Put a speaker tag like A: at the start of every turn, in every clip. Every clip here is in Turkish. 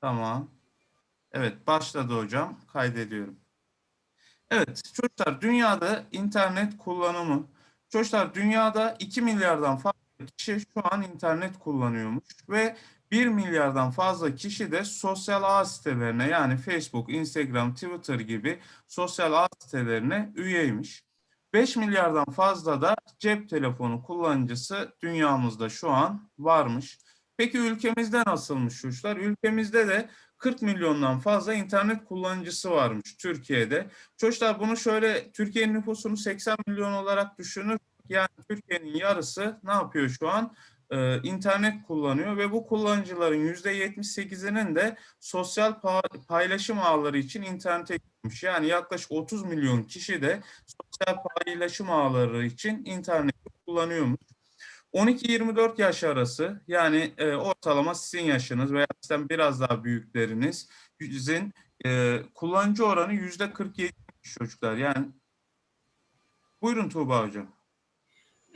A: Tamam. Evet, başladı hocam. Kaydediyorum. Evet, çocuklar dünyada internet kullanımı. Çocuklar dünyada 2 milyardan fazla kişi şu an internet kullanıyormuş ve 1 milyardan fazla kişi de sosyal ağ sitelerine yani Facebook, Instagram, Twitter gibi sosyal ağ sitelerine üyeymiş. 5 milyardan fazla da cep telefonu kullanıcısı dünyamızda şu an varmış. Peki ülkemizde nasılmış çocuklar? Ülkemizde de 40 milyondan fazla internet kullanıcısı varmış Türkiye'de. Çocuklar bunu şöyle Türkiye'nin nüfusunu 80 milyon olarak düşünür. Yani Türkiye'nin yarısı ne yapıyor şu an? Ee, internet kullanıyor ve bu kullanıcıların %78'inin de sosyal pa- paylaşım ağları için internete gitmiş. Yani yaklaşık 30 milyon kişi de sosyal paylaşım ağları için interneti kullanıyormuş. 12-24 yaş arası yani e, ortalama sizin yaşınız veya sizden biraz daha büyükleriniz sizin e, kullanıcı oranı yüzde 47 çocuklar. Yani buyurun Tuğba hocam.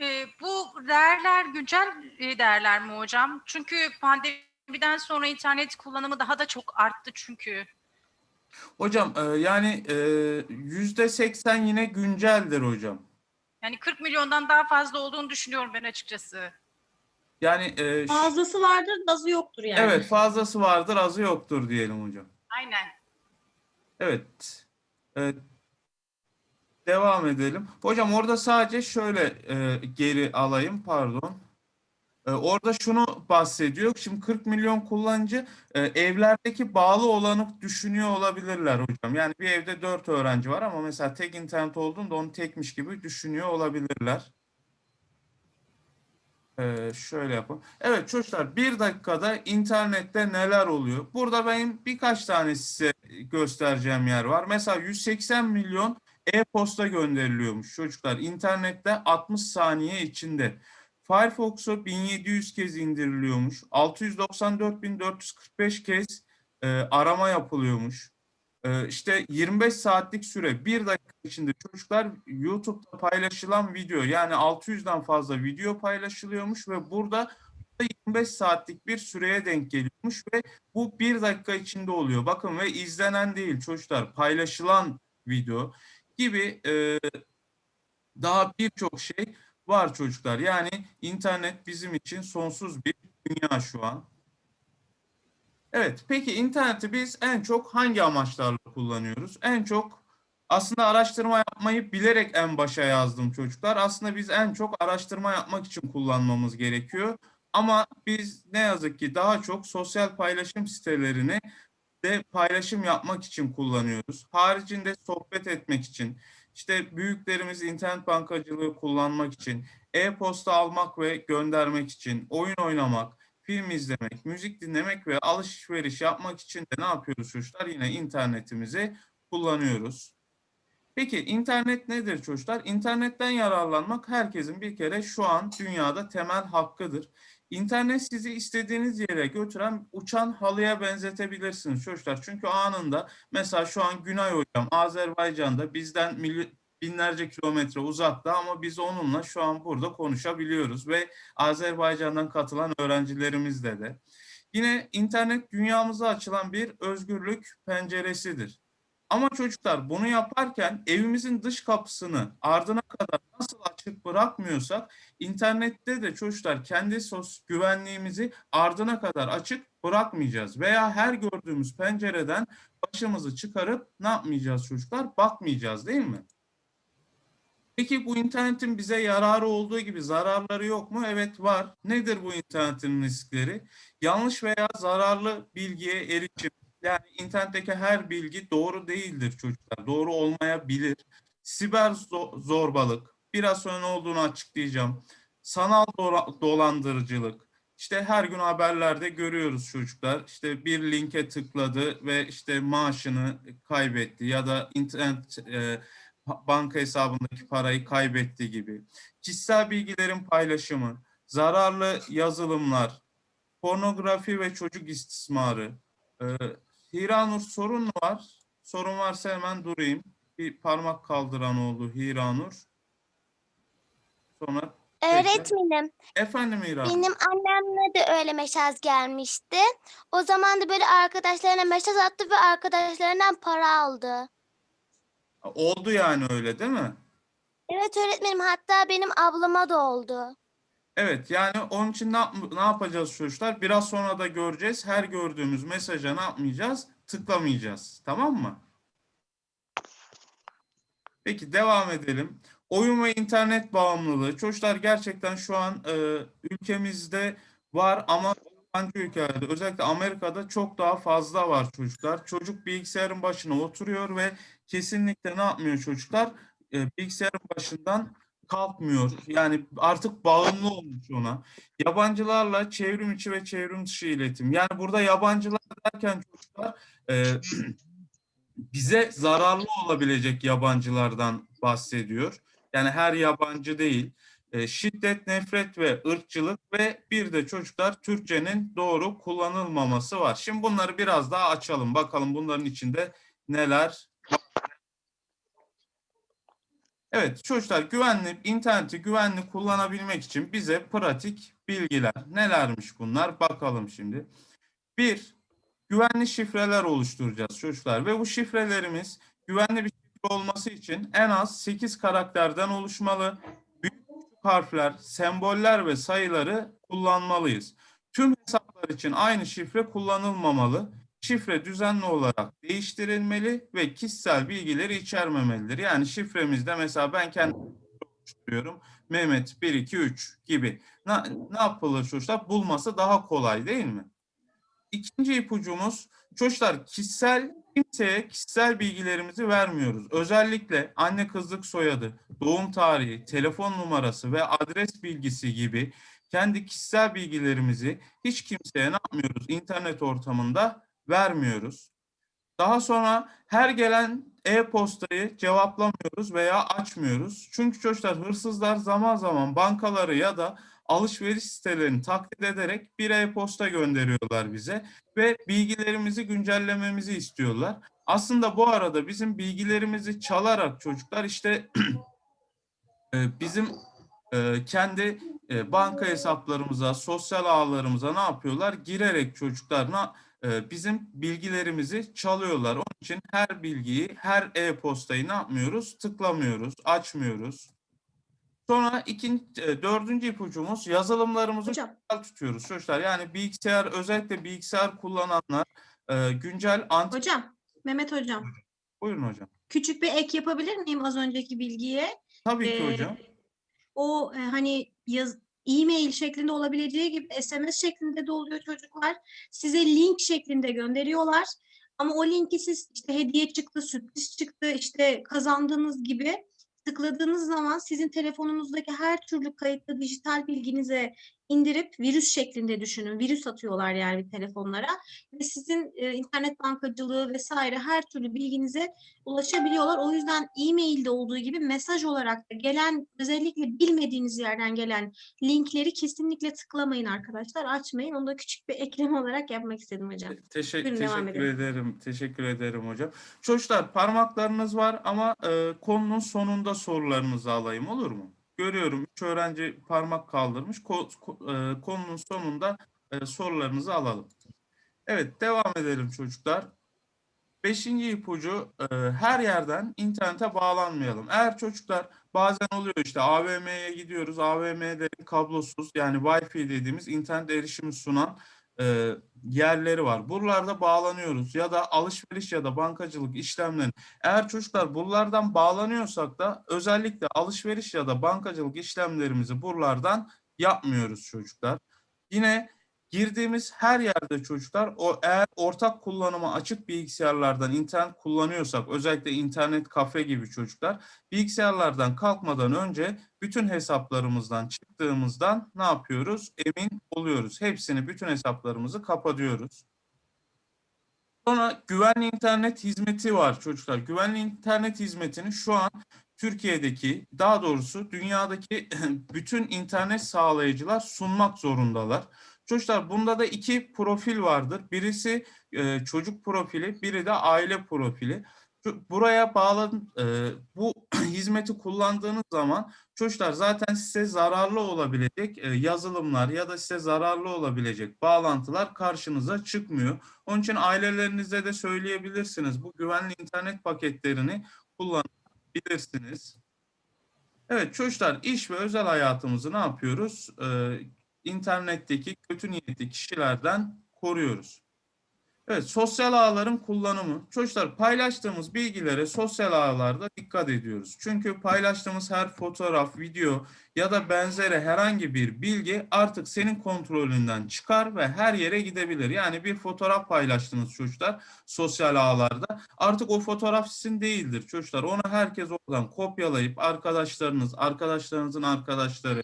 B: Ee, bu değerler güncel e, değerler mi hocam? Çünkü pandemiden sonra internet kullanımı daha da çok arttı çünkü.
A: Hocam e, yani e, yüzde 80 yine günceldir hocam.
B: Yani 40 milyondan daha fazla olduğunu düşünüyorum ben açıkçası.
A: Yani e, ş-
C: Fazlası vardır, azı yoktur yani.
A: evet fazlası vardır azı yoktur diyelim hocam.
B: Aynen.
A: Evet. Evet. Devam edelim. Hocam orada sadece şöyle e, geri alayım pardon. E, orada şunu bahsediyor. Şimdi 40 milyon kullanıcı e, evlerdeki bağlı olanı düşünüyor olabilirler hocam. Yani bir evde 4 öğrenci var ama mesela tek internet olduğunda onu tekmiş gibi düşünüyor olabilirler. Ee, şöyle yapalım. Evet çocuklar bir dakikada internette neler oluyor? Burada benim birkaç tane size göstereceğim yer var. Mesela 180 milyon e-posta gönderiliyormuş çocuklar. İnternette 60 saniye içinde. Firefox'u 1700 kez indiriliyormuş. 694.445 kez e, arama yapılıyormuş. E, işte 25 saatlik süre, bir dakika içinde çocuklar YouTube'da paylaşılan video yani 600'den fazla video paylaşılıyormuş ve burada 25 saatlik bir süreye denk geliyormuş ve bu bir dakika içinde oluyor. Bakın ve izlenen değil çocuklar paylaşılan video gibi e, daha birçok şey var çocuklar. Yani internet bizim için sonsuz bir dünya şu an. Evet, peki interneti biz en çok hangi amaçlarla kullanıyoruz? En çok aslında araştırma yapmayı bilerek en başa yazdım çocuklar. Aslında biz en çok araştırma yapmak için kullanmamız gerekiyor. Ama biz ne yazık ki daha çok sosyal paylaşım sitelerini de paylaşım yapmak için kullanıyoruz. Haricinde sohbet etmek için, işte büyüklerimiz internet bankacılığı kullanmak için, e-posta almak ve göndermek için, oyun oynamak, film izlemek, müzik dinlemek ve alışveriş yapmak için de ne yapıyoruz çocuklar? Yine internetimizi kullanıyoruz. Peki internet nedir çocuklar? İnternetten yararlanmak herkesin bir kere şu an dünyada temel hakkıdır. İnternet sizi istediğiniz yere götüren uçan halıya benzetebilirsiniz çocuklar. Çünkü anında mesela şu an Günay Hocam Azerbaycan'da bizden binlerce kilometre uzakta ama biz onunla şu an burada konuşabiliyoruz ve Azerbaycan'dan katılan öğrencilerimizle de. Yine internet dünyamıza açılan bir özgürlük penceresidir. Ama çocuklar bunu yaparken evimizin dış kapısını ardına kadar nasıl açık bırakmıyorsak internette de çocuklar kendi sos güvenliğimizi ardına kadar açık bırakmayacağız. Veya her gördüğümüz pencereden başımızı çıkarıp ne yapmayacağız çocuklar? Bakmayacağız değil mi? Peki bu internetin bize yararı olduğu gibi zararları yok mu? Evet var. Nedir bu internetin riskleri? Yanlış veya zararlı bilgiye erişim. Yani internetteki her bilgi doğru değildir çocuklar. Doğru olmayabilir. Siber zo- zorbalık. Biraz sonra ne olduğunu açıklayacağım. Sanal dola- dolandırıcılık. İşte her gün haberlerde görüyoruz çocuklar. İşte bir linke tıkladı ve işte maaşını kaybetti ya da internet e, banka hesabındaki parayı kaybetti gibi. Kişisel bilgilerin paylaşımı, zararlı yazılımlar, pornografi ve çocuk istismarı. Ee, Hiranur sorun mu var? Sorun varsa hemen durayım. Bir parmak kaldıran oldu Hiranur. Sonra
D: Öğretmenim,
A: Efendim İrem.
D: benim annemle de öyle mesaj gelmişti. O zaman da böyle arkadaşlarına mesaj attı ve arkadaşlarından para aldı.
A: Oldu yani öyle değil mi?
D: Evet öğretmenim, hatta benim ablama da oldu.
A: Evet yani onun için ne, ne yapacağız çocuklar? Biraz sonra da göreceğiz. Her gördüğümüz mesaja ne yapmayacağız? Tıklamayacağız. Tamam mı? Peki devam edelim. Oyun ve internet bağımlılığı. Çocuklar gerçekten şu an e, ülkemizde var ama yabancı ülkelerde özellikle Amerika'da çok daha fazla var çocuklar. Çocuk bilgisayarın başına oturuyor ve kesinlikle ne yapmıyor çocuklar? E, bilgisayarın başından kalkmıyor. Yani artık bağımlı olmuş ona. Yabancılarla çevrim içi ve çevrim dışı iletim. Yani burada yabancılar derken çocuklar e, bize zararlı olabilecek yabancılardan bahsediyor. Yani her yabancı değil. E, şiddet, nefret ve ırkçılık ve bir de çocuklar Türkçenin doğru kullanılmaması var. Şimdi bunları biraz daha açalım. Bakalım bunların içinde neler Evet çocuklar güvenli, interneti güvenli kullanabilmek için bize pratik bilgiler. Nelermiş bunlar? Bakalım şimdi. Bir, güvenli şifreler oluşturacağız çocuklar ve bu şifrelerimiz güvenli bir şifre olması için en az 8 karakterden oluşmalı. Büyük harfler, semboller ve sayıları kullanmalıyız. Tüm hesaplar için aynı şifre kullanılmamalı. Şifre düzenli olarak değiştirilmeli ve kişisel bilgileri içermemelidir. Yani şifremizde mesela ben kendim oluşturuyorum. Mehmet 1, 2, 3 gibi. Ne, ne yapılır çocuklar? Bulması daha kolay değil mi? İkinci ipucumuz çocuklar kişisel kimseye kişisel bilgilerimizi vermiyoruz. Özellikle anne kızlık soyadı, doğum tarihi, telefon numarası ve adres bilgisi gibi kendi kişisel bilgilerimizi hiç kimseye ne yapmıyoruz? İnternet ortamında vermiyoruz. Daha sonra her gelen e-postayı cevaplamıyoruz veya açmıyoruz. Çünkü çocuklar hırsızlar zaman zaman bankaları ya da alışveriş sitelerini taklit ederek bir e-posta gönderiyorlar bize ve bilgilerimizi güncellememizi istiyorlar. Aslında bu arada bizim bilgilerimizi çalarak çocuklar işte e, bizim e, kendi e, banka hesaplarımıza, sosyal ağlarımıza ne yapıyorlar? Girerek çocuklarına bizim bilgilerimizi çalıyorlar. Onun için her bilgiyi, her e-postayı ne yapmıyoruz? Tıklamıyoruz, açmıyoruz. Sonra ikinci, e, dördüncü ipucumuz yazılımlarımızı
C: Hocam,
A: güncel tutuyoruz çocuklar. Yani bilgisayar, özellikle bilgisayar kullananlar e, güncel anti...
C: hocam, Mehmet hocam.
A: Buyurun hocam.
C: Küçük bir ek yapabilir miyim az önceki bilgiye?
A: Tabii ki
C: Ee,
A: hocam.
C: O e, hani yaz e-mail şeklinde olabileceği gibi SMS şeklinde de oluyor çocuklar. Size link şeklinde gönderiyorlar. Ama o linki siz işte hediye çıktı, sürpriz çıktı, işte kazandığınız gibi tıkladığınız zaman sizin telefonunuzdaki her türlü kayıtlı dijital bilginize indirip virüs şeklinde düşünün. Virüs atıyorlar yani telefonlara ve sizin e, internet bankacılığı vesaire her türlü bilginize ulaşabiliyorlar. O yüzden e-mailde olduğu gibi mesaj olarak da gelen özellikle bilmediğiniz yerden gelen linkleri kesinlikle tıklamayın arkadaşlar. Açmayın. Onu da küçük bir ekleme olarak yapmak istedim hocam. Buyurun, devam
A: teşekkür ederim. Teşekkür ederim hocam. Çocuklar parmaklarınız var ama e, konunun sonunda sorularınızı alayım olur mu? Görüyorum üç öğrenci parmak kaldırmış. Ko- ko- e, konunun sonunda e, sorularınızı alalım. Evet devam edelim çocuklar. Beşinci ipucu e, her yerden internete bağlanmayalım. Eğer çocuklar bazen oluyor işte AVM'ye gidiyoruz. AVM'de kablosuz yani Wi-Fi dediğimiz internet erişimi sunan e, yerleri var. Buralarda bağlanıyoruz ya da alışveriş ya da bankacılık işlemlerini. Eğer çocuklar buralardan bağlanıyorsak da özellikle alışveriş ya da bankacılık işlemlerimizi buralardan yapmıyoruz çocuklar. Yine girdiğimiz her yerde çocuklar o eğer ortak kullanıma açık bilgisayarlardan internet kullanıyorsak özellikle internet kafe gibi çocuklar bilgisayarlardan kalkmadan önce bütün hesaplarımızdan çıktığımızdan ne yapıyoruz? Emin oluyoruz. Hepsini bütün hesaplarımızı kapatıyoruz. Sonra güvenli internet hizmeti var çocuklar. Güvenli internet hizmetini şu an Türkiye'deki daha doğrusu dünyadaki bütün internet sağlayıcılar sunmak zorundalar. Çocuklar bunda da iki profil vardır. Birisi e, çocuk profili, biri de aile profili. Buraya bağlı e, bu hizmeti kullandığınız zaman çocuklar zaten size zararlı olabilecek e, yazılımlar ya da size zararlı olabilecek bağlantılar karşınıza çıkmıyor. Onun için ailelerinize de söyleyebilirsiniz. Bu güvenli internet paketlerini kullanabilirsiniz. Evet çocuklar iş ve özel hayatımızı ne yapıyoruz? Ee, internetteki kötü niyetli kişilerden koruyoruz. Evet sosyal ağların kullanımı. Çocuklar paylaştığımız bilgilere sosyal ağlarda dikkat ediyoruz. Çünkü paylaştığımız her fotoğraf, video ya da benzeri herhangi bir bilgi artık senin kontrolünden çıkar ve her yere gidebilir. Yani bir fotoğraf paylaştınız çocuklar sosyal ağlarda. Artık o fotoğraf sizin değildir çocuklar. Onu herkes oradan kopyalayıp arkadaşlarınız, arkadaşlarınızın arkadaşları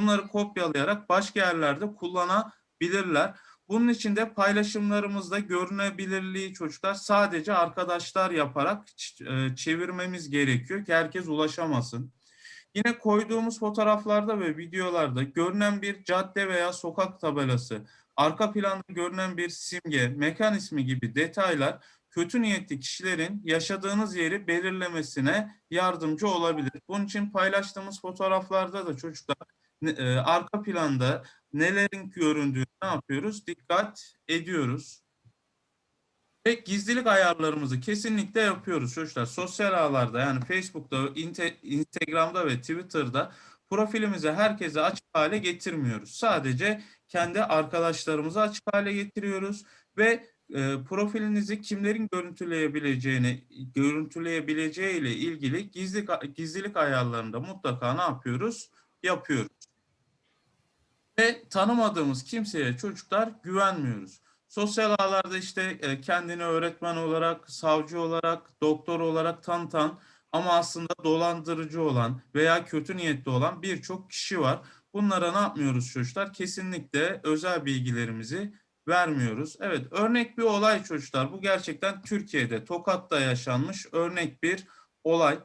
A: bunları kopyalayarak başka yerlerde kullanabilirler. Bunun için de paylaşımlarımızda görünebilirliği çocuklar sadece arkadaşlar yaparak e, çevirmemiz gerekiyor ki herkes ulaşamasın. Yine koyduğumuz fotoğraflarda ve videolarda görünen bir cadde veya sokak tabelası, arka planda görünen bir simge, mekan ismi gibi detaylar kötü niyetli kişilerin yaşadığınız yeri belirlemesine yardımcı olabilir. Bunun için paylaştığımız fotoğraflarda da çocuklar e, arka planda nelerin göründüğünü ne yapıyoruz? Dikkat ediyoruz. Ve gizlilik ayarlarımızı kesinlikle yapıyoruz çocuklar. Sosyal ağlarda yani Facebook'ta, Instagram'da ve Twitter'da profilimizi herkese açık hale getirmiyoruz. Sadece kendi arkadaşlarımıza açık hale getiriyoruz ve e, profilinizi kimlerin görüntüleyebileceğini, görüntüleyebileceği ile ilgili gizlilik, gizlilik ayarlarında mutlaka ne yapıyoruz? Yapıyoruz. Ve tanımadığımız kimseye çocuklar güvenmiyoruz. Sosyal ağlarda işte e, kendini öğretmen olarak, savcı olarak, doktor olarak tanıtan ama aslında dolandırıcı olan veya kötü niyetli olan birçok kişi var. Bunlara ne yapmıyoruz çocuklar? Kesinlikle özel bilgilerimizi vermiyoruz. Evet örnek bir olay çocuklar. Bu gerçekten Türkiye'de, Tokat'ta yaşanmış örnek bir olay.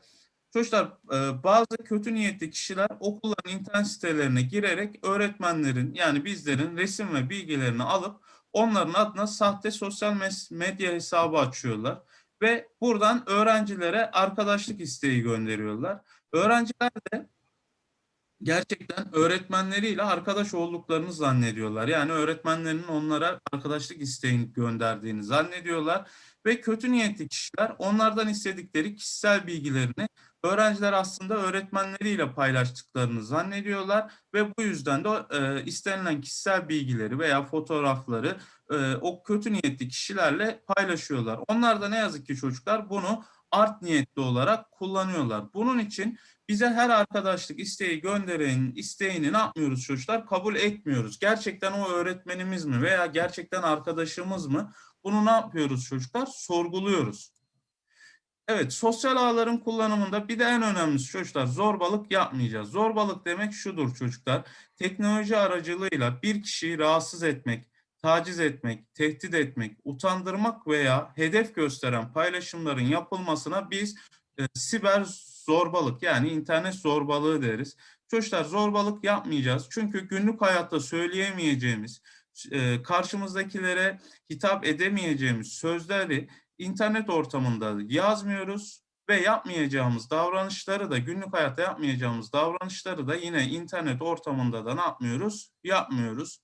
A: Çocuklar e, bazı kötü niyetli kişiler okulların internet sitelerine girerek öğretmenlerin yani bizlerin resim ve bilgilerini alıp onların adına sahte sosyal medya hesabı açıyorlar ve buradan öğrencilere arkadaşlık isteği gönderiyorlar. Öğrenciler de gerçekten öğretmenleriyle arkadaş olduklarını zannediyorlar. Yani öğretmenlerinin onlara arkadaşlık isteğini gönderdiğini zannediyorlar ve kötü niyetli kişiler onlardan istedikleri kişisel bilgilerini öğrenciler aslında öğretmenleriyle paylaştıklarını zannediyorlar ve bu yüzden de e, istenilen kişisel bilgileri veya fotoğrafları e, o kötü niyetli kişilerle paylaşıyorlar. Onlar da ne yazık ki çocuklar bunu art niyetli olarak kullanıyorlar. Bunun için bize her arkadaşlık isteği gönderenin isteğini ne yapmıyoruz çocuklar? Kabul etmiyoruz. Gerçekten o öğretmenimiz mi veya gerçekten arkadaşımız mı? Bunu ne yapıyoruz çocuklar? Sorguluyoruz. Evet, sosyal ağların kullanımında bir de en önemlisi çocuklar zorbalık yapmayacağız. Zorbalık demek şudur çocuklar. Teknoloji aracılığıyla bir kişiyi rahatsız etmek, taciz etmek, tehdit etmek, utandırmak veya hedef gösteren paylaşımların yapılmasına biz e, siber zorbalık yani internet zorbalığı deriz. Çocuklar zorbalık yapmayacağız. Çünkü günlük hayatta söyleyemeyeceğimiz, e, karşımızdakilere hitap edemeyeceğimiz sözleri internet ortamında yazmıyoruz ve yapmayacağımız davranışları da günlük hayatta yapmayacağımız davranışları da yine internet ortamında da ne yapmıyoruz? Yapmıyoruz.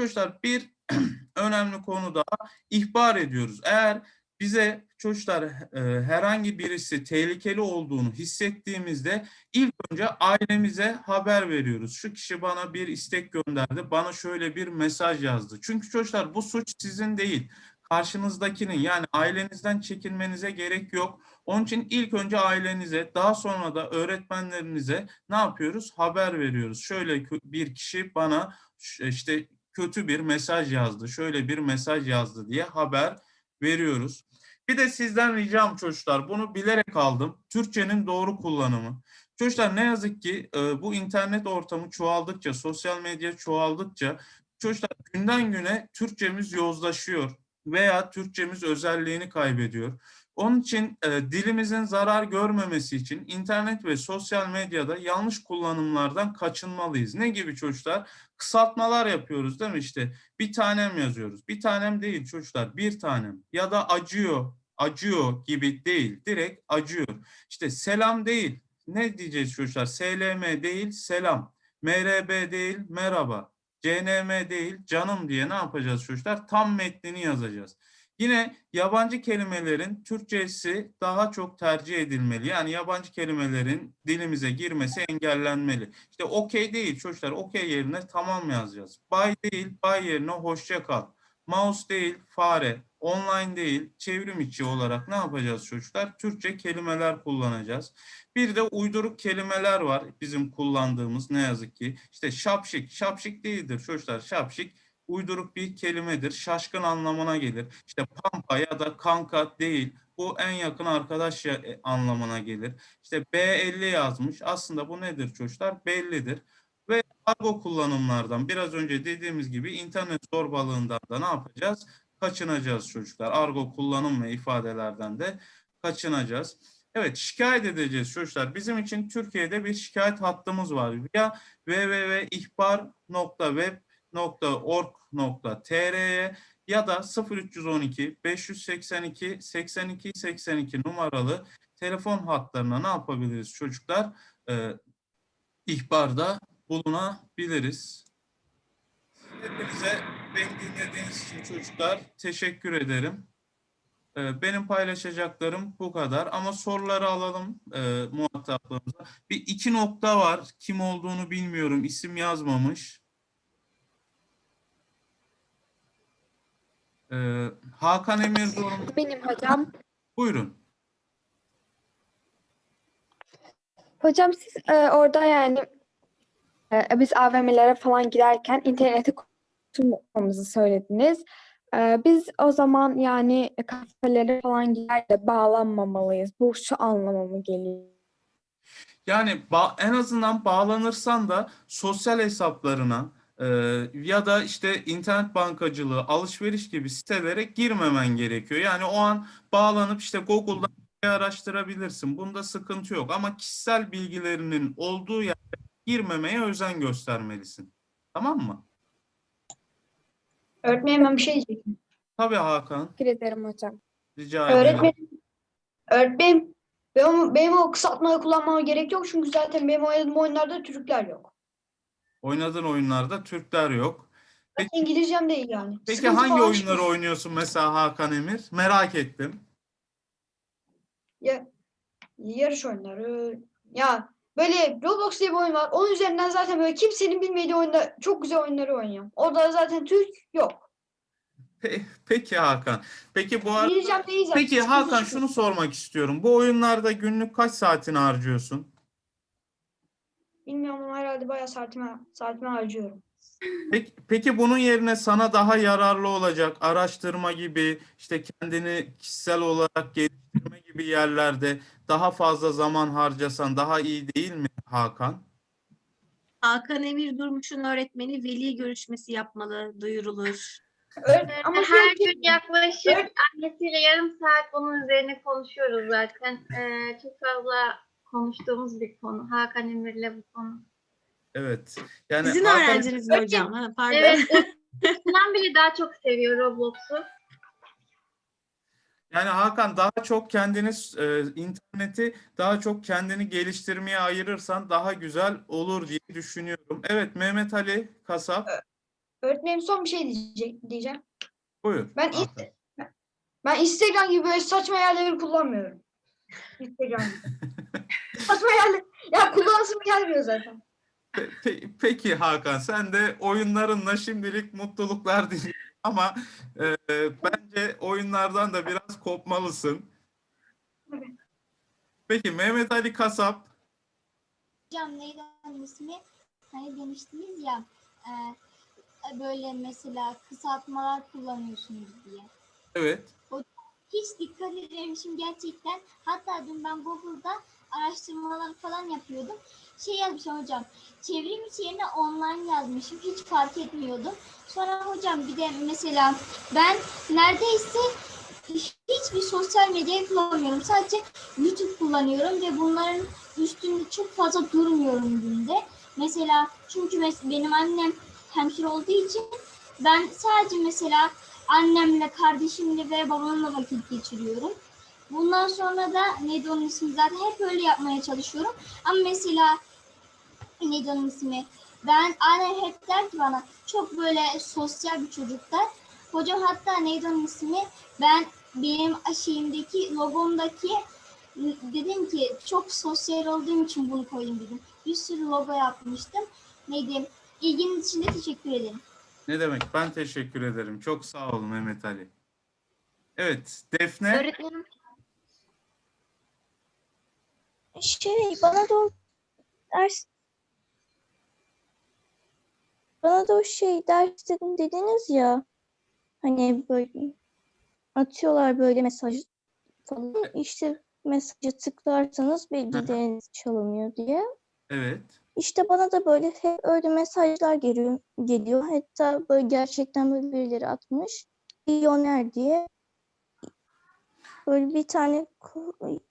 A: Çocuklar bir önemli konu daha ihbar ediyoruz. Eğer bize çocuklar e, herhangi birisi tehlikeli olduğunu hissettiğimizde ilk önce ailemize haber veriyoruz. Şu kişi bana bir istek gönderdi, bana şöyle bir mesaj yazdı. Çünkü çocuklar bu suç sizin değil karşınızdakinin yani ailenizden çekinmenize gerek yok. Onun için ilk önce ailenize daha sonra da öğretmenlerinize ne yapıyoruz? Haber veriyoruz. Şöyle bir kişi bana işte kötü bir mesaj yazdı, şöyle bir mesaj yazdı diye haber veriyoruz. Bir de sizden ricam çocuklar bunu bilerek aldım. Türkçenin doğru kullanımı. Çocuklar ne yazık ki e, bu internet ortamı çoğaldıkça, sosyal medya çoğaldıkça çocuklar günden güne Türkçemiz yozlaşıyor veya Türkçemiz özelliğini kaybediyor. Onun için e, dilimizin zarar görmemesi için internet ve sosyal medyada yanlış kullanımlardan kaçınmalıyız. Ne gibi çocuklar? Kısaltmalar yapıyoruz değil mi işte? Bir tanem yazıyoruz. Bir tanem değil çocuklar, bir tanem. Ya da acıyor, acıyor gibi değil. Direkt acıyor. İşte selam değil. Ne diyeceğiz çocuklar? SLM değil, selam. MRB değil, merhaba. CNM değil, canım diye ne yapacağız çocuklar? Tam metnini yazacağız. Yine yabancı kelimelerin Türkçesi daha çok tercih edilmeli. Yani yabancı kelimelerin dilimize girmesi engellenmeli. İşte okey değil çocuklar. Okey yerine tamam yazacağız. Bye değil, bye yerine hoşça kal. Mouse değil, fare. Online değil, çevrim içi olarak ne yapacağız çocuklar? Türkçe kelimeler kullanacağız. Bir de uyduruk kelimeler var bizim kullandığımız ne yazık ki. İşte şapşik, şapşik değildir çocuklar. Şapşik uyduruk bir kelimedir. Şaşkın anlamına gelir. İşte pampa ya da kanka değil. Bu en yakın arkadaş e, anlamına gelir. İşte B50 yazmış. Aslında bu nedir çocuklar? Bellidir. Ve argo kullanımlardan biraz önce dediğimiz gibi internet zorbalığından da ne yapacağız? Kaçınacağız çocuklar. Argo kullanım ve ifadelerden de kaçınacağız. Evet şikayet edeceğiz çocuklar. Bizim için Türkiye'de bir şikayet hattımız var. Ya www.ihbar.web.org.tr'ye ya da 0312 582 82 82 numaralı telefon hatlarına ne yapabiliriz çocuklar? Ee, ihbarda bulunabiliriz. Hepinize beni dinlediğiniz için çocuklar teşekkür ederim. Ee, Benim paylaşacaklarım bu kadar ama soruları alalım e, muhataplarımıza. Bir iki nokta var. Kim olduğunu bilmiyorum. İsim yazmamış. Ee, Hakan Emirzoğlu.
E: Benim hocam.
A: Buyurun.
E: Hocam siz e, orada yani e, biz AVM'lere falan giderken interneti kullanmamızı söylediniz. E, biz o zaman yani kafelere falan gider de bağlanmamalıyız. Bu şu anlama mı geliyor?
A: Yani en azından bağlanırsan da sosyal hesaplarına e, ya da işte internet bankacılığı, alışveriş gibi sitelere girmemen gerekiyor. Yani o an bağlanıp işte Google'dan şey araştırabilirsin. Bunda sıkıntı yok. Ama kişisel bilgilerinin olduğu yere girmemeye özen göstermelisin. Tamam mı?
F: Öğretmenim ben bir şey diyecektim.
A: Tabii Hakan.
E: Teşekkür ederim hocam.
A: Rica ederim.
F: Öğretmenim, öğretmenim benim, benim o kısaltmayı kullanmama gerek yok çünkü zaten benim oynadığım oyunlarda Türkler yok.
A: Oynadığın oyunlarda Türkler yok. Peki,
F: İngilizcem değil yani.
A: peki
F: Sıkıntı
A: hangi
F: falan
A: oyunları
F: çıkmıyor.
A: oynuyorsun mesela Hakan Emir? Merak ettim.
F: Ya, yarış oyunları. Ya böyle Roblox diye bir oyun var. Onun üzerinden zaten böyle kimsenin bilmediği oyunda çok güzel oyunları oynuyorum. Orada zaten Türk yok.
A: Pe- Peki Hakan. Peki bu arada
F: değil zaten.
A: Peki
F: sıkıntı
A: Hakan şunu sormak istiyorum. Bu oyunlarda günlük kaç saatini harcıyorsun?
F: Bilmiyorum ama herhalde bayağı saatime, saatime harcıyorum.
A: Peki, peki bunun yerine sana daha yararlı olacak araştırma gibi işte kendini kişisel olarak geliştirme gibi yerlerde daha fazla zaman harcasan daha iyi değil mi Hakan?
C: Hakan Emir Durmuş'un öğretmeni veli görüşmesi yapmalı, duyurulur.
F: Öğretmenim ama
G: Her
F: bir-
G: gün yaklaşık annesiyle yarım saat bunun üzerine konuşuyoruz zaten. Ee, çok fazla konuştuğumuz bir konu. Hakan Emir'le bu konu.
A: Evet. Yani
C: Sizin
A: Hakan-
C: öğrenciniz mi hocam? Ha, pardon.
G: Evet, Sinan bile daha çok seviyor Roblox'u.
A: Yani Hakan daha çok kendini e, interneti daha çok kendini geliştirmeye ayırırsan daha güzel olur diye düşünüyorum. Evet Mehmet Ali Kasap
F: öğretmenim son bir şey diyecek, diyeceğim.
A: buyur.
F: Ben
A: Hakan.
F: ben Instagram gibi böyle saçma yerleri kullanmıyorum. Instagram gibi. saçma yerler. Ya kullanasım gelmiyor zaten.
A: Pe- pe- peki Hakan sen de oyunlarınla şimdilik mutluluklar diliyorum ama e, bence oyunlardan da biraz kopmalısın.
F: Evet.
A: Peki Mehmet Ali Kasap
H: Hocam neydi onun ismi? Hani demiştiniz ya e, böyle mesela kısaltmalar kullanıyorsunuz diye.
A: evet
H: Hiç dikkat edememişim gerçekten. Hatta dün ben Google'da araştırmalar falan yapıyordum. Şey yazmışım hocam. Çevrim içi yerine online yazmışım. Hiç fark etmiyordum. Sonra hocam bir de mesela ben neredeyse hiçbir sosyal medyayı kullanmıyorum. Sadece YouTube kullanıyorum ve bunların üstünde çok fazla durmuyorum günde. Mesela çünkü mes- benim annem hemşire olduğu için ben sadece mesela annemle, kardeşimle ve babamla vakit geçiriyorum. Bundan sonra da neydi onun ismi zaten hep öyle yapmaya çalışıyorum. Ama mesela neydi onun ismi? Ben annem hep der ki bana çok böyle sosyal bir çocuk der. Hocam hatta neydi onun ismi? Ben benim şeyimdeki logomdaki dedim ki çok sosyal olduğum için bunu koydum dedim. Bir sürü logo yapmıştım. Neydi? İlginiz için de teşekkür ederim.
A: Ne demek? Ben teşekkür ederim. Çok sağ olun Mehmet Ali. Evet, Defne.
I: Öğretmenim. Şey bana da o ders bana da o şey ders dedim dediniz ya hani böyle atıyorlar böyle mesaj falan işte mesaja tıklarsanız bilgileriniz çalınıyor diye.
A: Evet.
I: İşte bana da böyle hep öyle mesajlar geliyor, geliyor. Hatta böyle gerçekten böyle birileri atmış. Milyoner diye. Böyle bir tane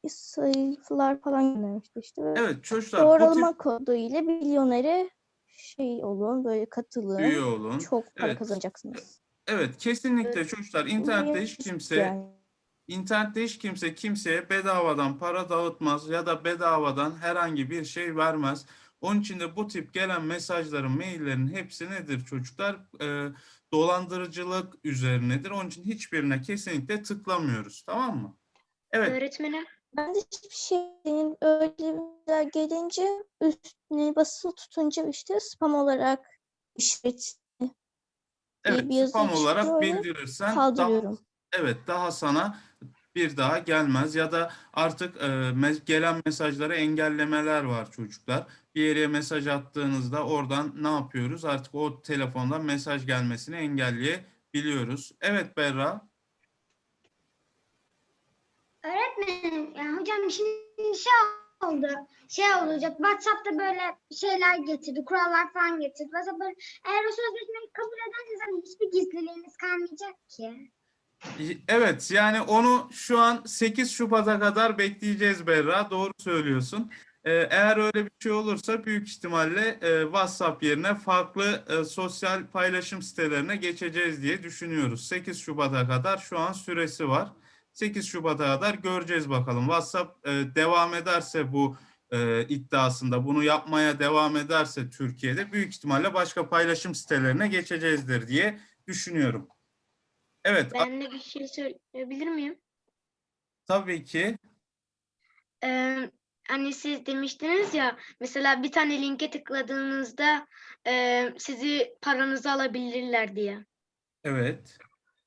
I: sayfalar falan göndermişti işte. Böyle
A: Evet çocuklar
I: Doğrulama
A: tip
I: kodu ile milyonere şey olun böyle katılın.
A: üye olun.
I: Çok para
A: Evet.
I: kazanacaksınız.
A: Evet kesinlikle çocuklar internette
I: Niye?
A: hiç kimse
I: Yani.
A: internette hiç kimse kimseye bedavadan para dağıtmaz ya da bedavadan herhangi bir şey vermez. Onun için de bu tip gelen mesajların, maillerin hepsi nedir çocuklar? Ee, dolandırıcılık üzerinedir. Onun için hiçbirine kesinlikle tıklamıyoruz. Tamam mı? Evet.
I: Öğretmenim. Ben de hiçbir şeyin öyle gelince üstüne basılı tutunca işte spam olarak işaret
A: Evet,
I: bir yazı
A: spam olarak bildirirsen daha,
I: kaldırıyorum.
A: evet daha sana bir daha gelmez ya da artık e, gelen mesajlara engellemeler var çocuklar. Bir yere mesaj attığınızda oradan ne yapıyoruz? Artık o telefondan mesaj gelmesini engelleyebiliyoruz. Evet Berra.
J: Öğretmenim, yani hocam şimdi şey oldu, şey olacak. WhatsApp'ta böyle şeyler getirdi, kurallar falan getirdi. WhatsApp böyle, eğer o sözleşmeyi kabul ederseniz hani hiçbir gizliliğiniz kalmayacak ki.
A: Evet yani onu şu an 8 Şubat'a kadar bekleyeceğiz Berra. Doğru söylüyorsun. Ee, eğer öyle bir şey olursa büyük ihtimalle e, WhatsApp yerine farklı e, sosyal paylaşım sitelerine geçeceğiz diye düşünüyoruz. 8 Şubat'a kadar şu an süresi var. 8 Şubat'a kadar göreceğiz bakalım. WhatsApp e, devam ederse bu iddiasında bunu yapmaya devam ederse Türkiye'de büyük ihtimalle başka paylaşım sitelerine geçeceğizdir diye düşünüyorum. Evet,
J: Ben de bir şey söyleyebilir miyim?
A: tabii ki.
J: Ee, hani siz demiştiniz ya, mesela bir tane linke tıkladığınızda e, sizi paranızı alabilirler diye.
A: Evet.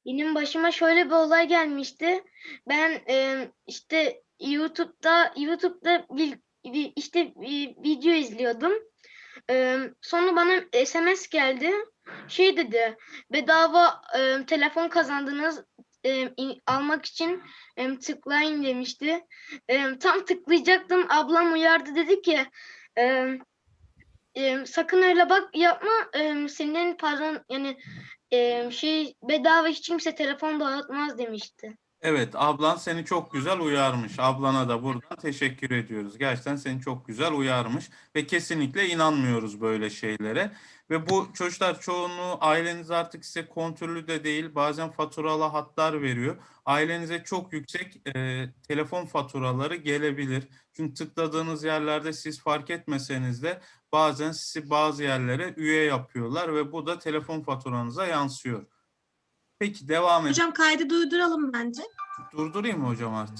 J: Benim başıma şöyle bir olay gelmişti. Ben e, işte YouTube'da YouTube'da bir, bir- işte bir video izliyordum. E, sonra bana SMS geldi. Şey dedi, bedava e, telefon kazandınız e, almak için e, tıklayın demişti. E, tam tıklayacaktım. Ablam uyardı dedi ki e, e, sakın öyle bak yapma. E, senin paran yani e, şey bedava hiç kimse telefon dağıtmaz demişti.
A: Evet, ablan seni çok güzel uyarmış. Ablana da buradan teşekkür ediyoruz. Gerçekten seni çok güzel uyarmış ve kesinlikle inanmıyoruz böyle şeylere. Ve bu çocuklar çoğunluğu aileniz artık size kontrollü de değil, bazen faturalı hatlar veriyor. Ailenize çok yüksek e, telefon faturaları gelebilir. Çünkü tıkladığınız yerlerde siz fark etmeseniz de bazen sizi bazı yerlere üye yapıyorlar ve bu da telefon faturanıza yansıyor. Peki devam edelim.
C: Hocam kaydı durduralım bence.
A: Durdurayım mı hocam artık?